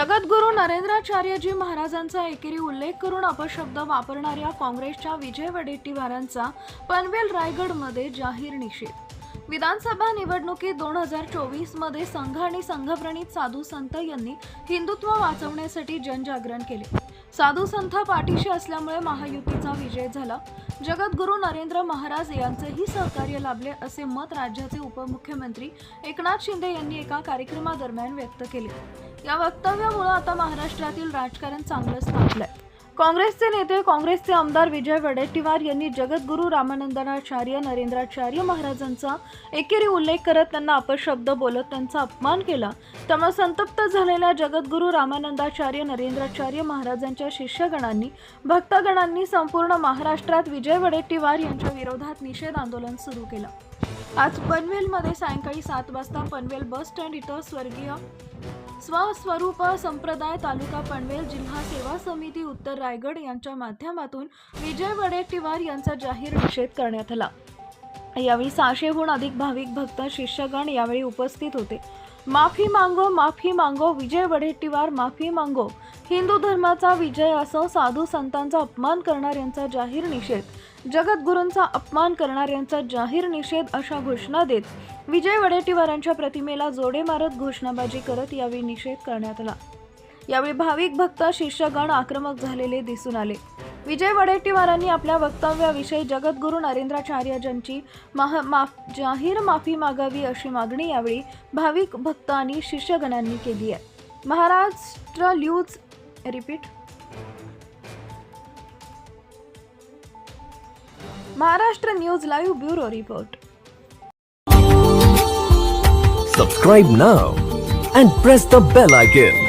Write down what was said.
नरेंद्राचार्यजी महाराजांचा एकेरी उल्लेख करून अपशब्द वापरणाऱ्या काँग्रेसच्या विजय वडेट्टीवारांचा पनवेल रायगडमध्ये जाहीर निषेध. विधानसभा निवडणुकीत दोन हजार चोवीसमध्ये संघ आणि संघप्रणित साधू संत यांनी हिंदुत्व वाचवण्यासाठी जनजागरण केले. साधू संत पाठीशी असल्यामुळे महायुतीचा विजय झाला. जगद्गुरू नरेंद्र महाराज यांचेही सहकार्य लाभले असे मत राज्याचे उपमुख्यमंत्री एकनाथ शिंदे यांनी एका कार्यक्रमादरम्यान व्यक्त केले. या वक्तव्यामुळे आता महाराष्ट्रातील राजकारण चांगलंच तापलंय काँग्रेसचे नेते काँग्रेसचे आमदार विजय वडेट्टीवार यांनी जगद्गुरू रामानंदनाचार्य नरेंद्राचार्य महाराजांचा एकेरी उल्लेख करत त्यांना अपशब्द बोलत त्यांचा अपमान केला. त्यामुळे संतप्त झालेल्या जगद्गुरू रामानंदाचार्य नरेंद्राचार्य महाराजांच्या शिष्यगणांनी भक्तगणांनी संपूर्ण महाराष्ट्रात विजय वडेट्टीवार यांच्या विरोधात निषेध आंदोलन सुरू केलं. आज पनवेलमध्ये सायंकाळी सात वाजता पनवेल बस स्टँड इथं स्वर्गीय स्वस्वरूप संप्रदाय तालुका पनवेल जिल्हा सेवा समिती उत्तर रायगड यांच्या माध्यमातून विजय वडेट्टीवार यांचा जाहीर निषेध करण्यात आला. यावेळी सहाशेहून अधिक भाविक भक्त शिष्यगण यावेळी उपस्थित होते. माफी मांगो माफी मांगो विजय वडेट्टीवार माफी मांगो. हिंदू धर्माचा विजय असो साधू संतांचा अपमान करणाऱ्यांचा जाहीर निषेध. जगद्गुरूंचा अपमान करणाऱ्यांचा जाहीर निषेध अशा घोषणा देत विजय वडेट्टीवारांच्या प्रतिमेला जोडे मारत घोषणाबाजी करत यावेळी निषेध करण्यात आला. यावेळी भाविक भक्त शिष्यगण आक्रमक झालेले दिसून आले. विजय वडेट्टीवारांनी आपल्या वक्तव्याविषयी जगद्गुरू नरेंद्राचार्यजांची महा माफ जाहीर माफी मागावी अशी मागणी यावेळी भाविक भक्त आणि शिष्यगणांनी केली आहे. Maharashtra news repeat. Maharashtra news live bureau report. Subscribe now and press the bell icon